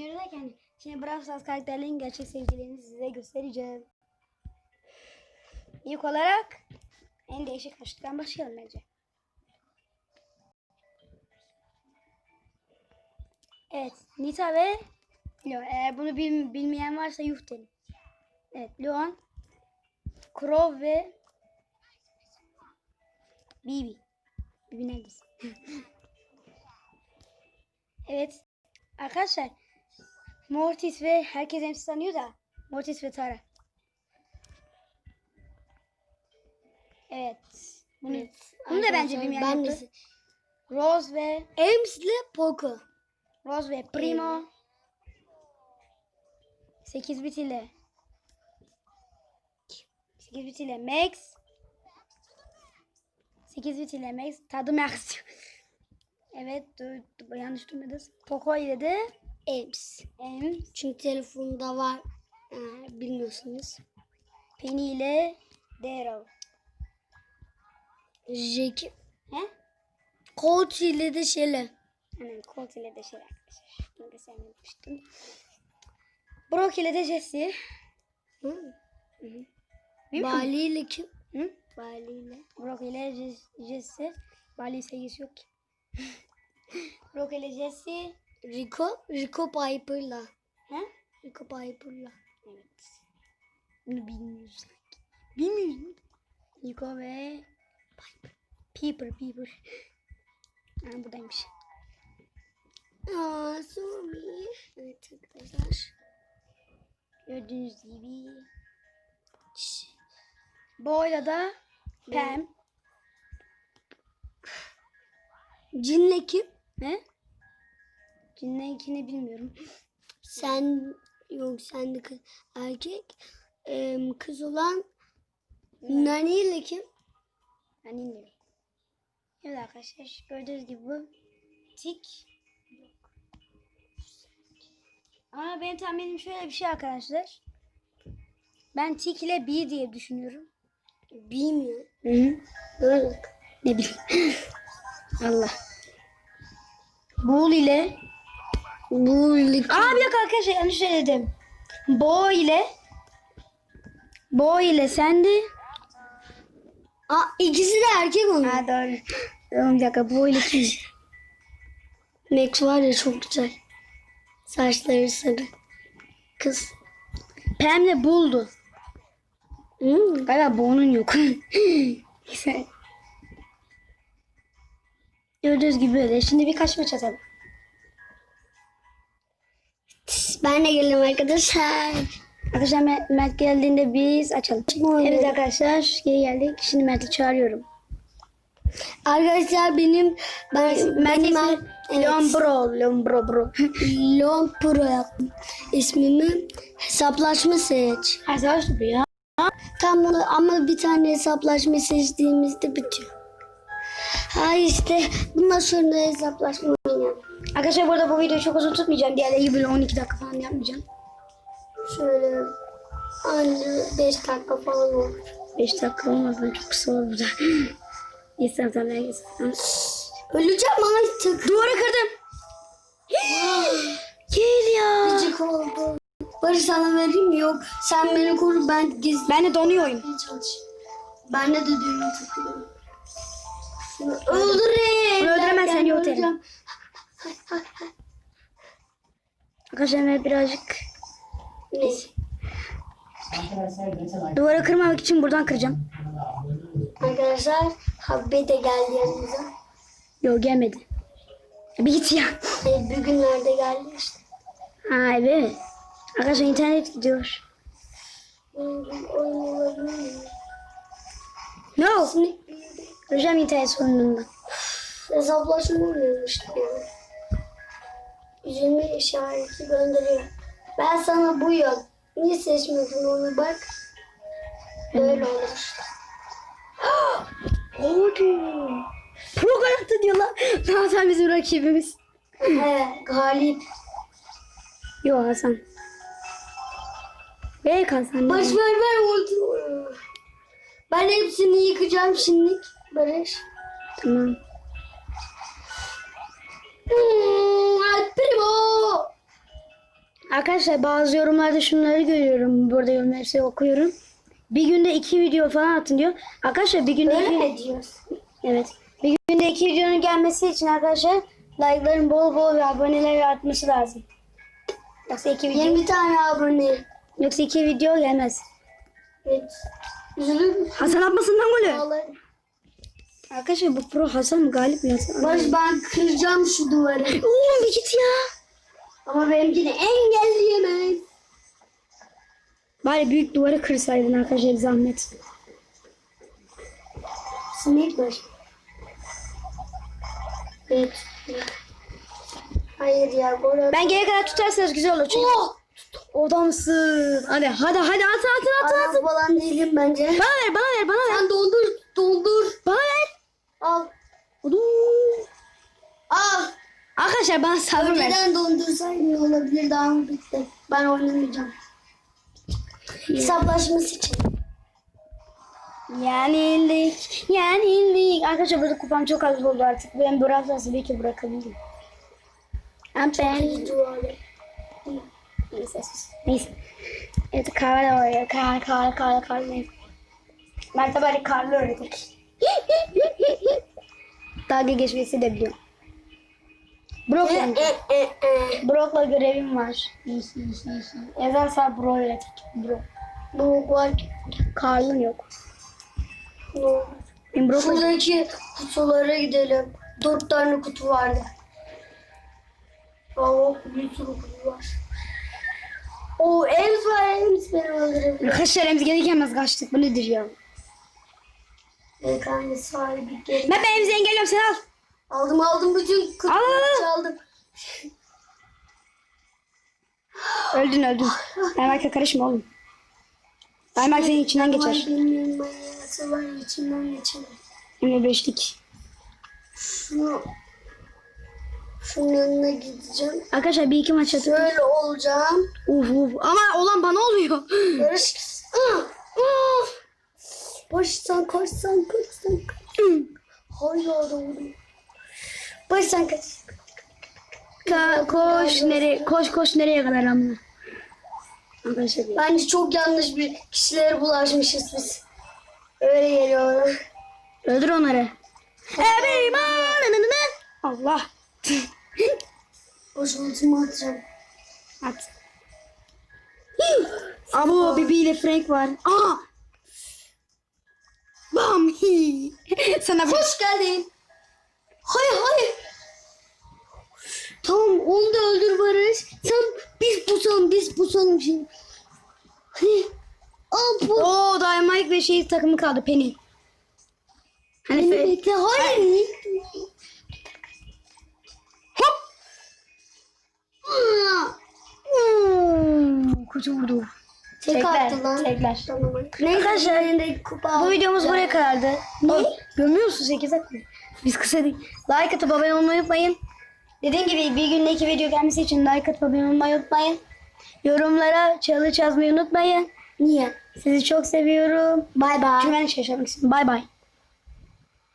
Derken şimdi Brawl Stars karakterlerin gerçek sevgilerini size göstereceğim. İlk olarak en değişik haşlıktan başlayalım bence. Evet, Nita ve Leon. Eğer bunu bil- bilmeyen varsa yuh derim. Evet, Leon, Crow ve Bibi. Bibi neredesin? evet. Arkadaşlar Mortis ve herkes hepsi sanıyor da Mortis ve Tara. Evet. Bunu, bunu da bence bilmeyen ben yoktur. de Rose ve Ames'le Poco. Rose ve Primo. 8 bit ile 8 bit ile Max. 8 bit ile Max. Tadı Max. evet du- du- yanlış duymadınız. Poco ile de Ames. M. Çünkü telefonda var. Bilmiyorsunuz. Penny ile Daryl. Jack. He? Colt ile de Shelly. Aynen Colt ile de arkadaşlar. Bunu da sen yapmıştın. Brock ile de Jesse. Hı? Bilmiyorum. Bali ile kim? Hı? Bali ile. Brock ile Je- Jesse. Bali sevgisi yok ki. Brock ile Jesse. Rico. Rico Piper'la. He? Rico Piper'la. Evet. Bunu bilmiyoruz sanki. Bilmiyoruz mu? Nico ve Piper. Piper. Ha, buradaymış. Aa, sorry. Evet arkadaşlar. Gördüğünüz gibi. Boyla da Pam. Cinle kim? Ne? Cinlenkini bilmiyorum. Sen yok sen de kız, erkek. Ee, kız olan Nani ile kim? Ben bilmiyorum. Evet arkadaşlar gördüğünüz gibi bu tik yok. Ama benim tahminim şöyle bir şey arkadaşlar. Ben tik ile B diye düşünüyorum. Bilmiyorum. Hı hı. Böyle. Ne bileyim. Allah. Bull ile Bu ile Aa bir dakika arkadaşlar yanlış söyledim. Bo ile Bo ile Sandy. Aa, ikisi de erkek onun. Ha doğru. Tamam bir dakika Bo ile kim? Max var ya çok güzel. Saçları sarı. Kız. Pam ile Bull'du. Hmm. Galiba Bo'nun yok. Neyse. Gördüğünüz gibi böyle. Şimdi birkaç maç atalım. Ben de geldim arkadaşlar. Arkadaşlar Mert, Mert geldiğinde biz açalım. Evet arkadaşlar geri geldik. Şimdi Mert'i çağırıyorum. Arkadaşlar benim ben Mert benim ismi evet, Leon Bro. Leon Bro Bro. Leon Pro yaptım. İsmimi hesaplaşma seç. Bu ya. Tam bunu ama bir tane hesaplaşma seçtiğimizde bitiyor. Ha işte bundan sonra hesaplaşma oynayalım. Arkadaşlar burada bu videoyu çok uzun tutmayacağım. Diğerleri gibi böyle 12 dakika falan yapmayacağım. Şöyle anne 5 dakika falan olur. 5 dakika olmaz lan çok kısa olur bu da. Neyse tamam herkes. Öleceğim artık. Duvarı kırdım. Gel ya. Gıcık oldu. Barış sana vereyim mi? Yok. Sen beni koru ben gizli Ben de donuyor oyun. çalış. Ben de düğümü takıyorum. Öldüreyim. Bunu öldüremezsen Ben yok derim. Arkadaşlar birazcık Neyse. duvarı kırmamak için buradan kıracağım. Arkadaşlar Habbe de geldi yanımıza. Yok gelmedi. Bir git ya. E, bugünlerde geldi işte. Ha evet. Arkadaşlar internet gidiyor. No. Hocam internet sorunundan. hesaplaşma oynuyorum işte. Üzülme işareti gönderiyor. Ben sana buyum. Niye seçmiyorsun onu bak. Böyle olur işte. Hadi. Pro diyorlar. Hasan bizim rakibimiz. He, galip. Yok Hasan. Belki Hasan. Barış ver ver oldu. Ben hepsini yıkacağım şimdi. Barış. Tamam. Hmm, primo. Arkadaşlar bazı yorumlarda şunları görüyorum. Burada yorumları okuyorum. Bir günde iki video falan atın diyor. Arkadaşlar bir günde Öyle iki... mi? Evet. Bir günde iki videonun gelmesi için arkadaşlar like'ların bol bol ve aboneleri artması lazım. Yoksa iki video, 20 tane abone. yoksa iki video gelmez. Evet. Üzülür Hasan atmasından golü. Ağlarım. Arkadaşlar bu pro Hasan galip Hasan? Barış ben kıracağım şu duvarı. Oğlum bir git ya. Ama benimkini engelleyemez. Bari büyük duvarı kırsaydın arkadaşlar zahmet. Sinek var. Evet. Hayır ya Bora. Ben gelene kadar tutarsanız güzel olur çünkü. Oh! Odamsın. Hadi hadi hadi at at at at. Adam falan değilim bence. Bana ver bana ver bana ver. Sen doldur, doldur. Al. Odum. Al. Arkadaşlar bana sabır ver. Önceden dondursaydın olabilir daha mı bitti? Ben oynamayacağım. Hesaplaşması için. Yenildik. Yenildik. Arkadaşlar burada kupam çok az oldu artık. Ben Stars'ı belki bırakabilirim. Ama ben... Neyse sus. Neyse. Evet kahve de var ya. Kahve kahve kahve kahve. Ben de bari karlı öğretik. Dalga geçmesi de biliyorum. Brock E, oynayacağım. e, e. Brock'la görevim var. Yazarsa bro öğretik. Bro. Bu var. Karlın yok. Ne olur. Ben Brock Şuradaki kutulara gidelim. Dört tane kutu vardı. Aa, bir sürü kutu var. O Ems var Ems beni öldürebilir. Arkadaşlar Emzi gelirken kaçtık. Bu nedir ya? Ekranı sahibi geri. Ben ben Emzi'yi engelliyorum sen al. Aldım aldım bütün kutuları çaldım. Öldün öldün. Dynamite'a karışma oğlum. Dynamite senin içinden geçer. Bilmiyorum manyası var içinden geçemem. Emre beşlik. Şunu şunun yanına gideceğim. Arkadaşlar bir iki maç atıp. Böyle olacağım. Uf uf. Ama olan bana oluyor. Barış. Ah, ah. Barış sen kaç sen kaç sen kaç. Doğru. Barış sen kaç. Ka koş nereye koş koş nereye kadar bir- Bence çok yanlış bir kişilere bulaşmışız biz. Öyle geliyor bana. öldür onları. Allah. Boş ultimi atacağım. At. Abo Bibi ile Frank var. Aa. Sana bu. Hoş geldin. Hayır hayır. Tamam onu da öldür Barış. Sen biz pusalım biz pusalım şimdi. Hani. Al bu. Oo Dynamite ve şey takımı kaldı Penny. Hani Beni bekle. Hayır. Hop. Hmm, Kutu vurdu. Tek Tekler, attı lan. tekler. Tamam. Neyse kupa Bu videomuz buraya kadardı. Ne? Oy, Görmüyor musun 8 dakika? Biz kısa değil. Like atıp abone olmayı unutmayın. Dediğim gibi bir günde iki video gelmesi için like atıp abone olmayı unutmayın. Yorumlara challenge yazmayı unutmayın. Niye? Sizi çok seviyorum. Bay bay. Hiç yaşamak istiyorum. Bay bay.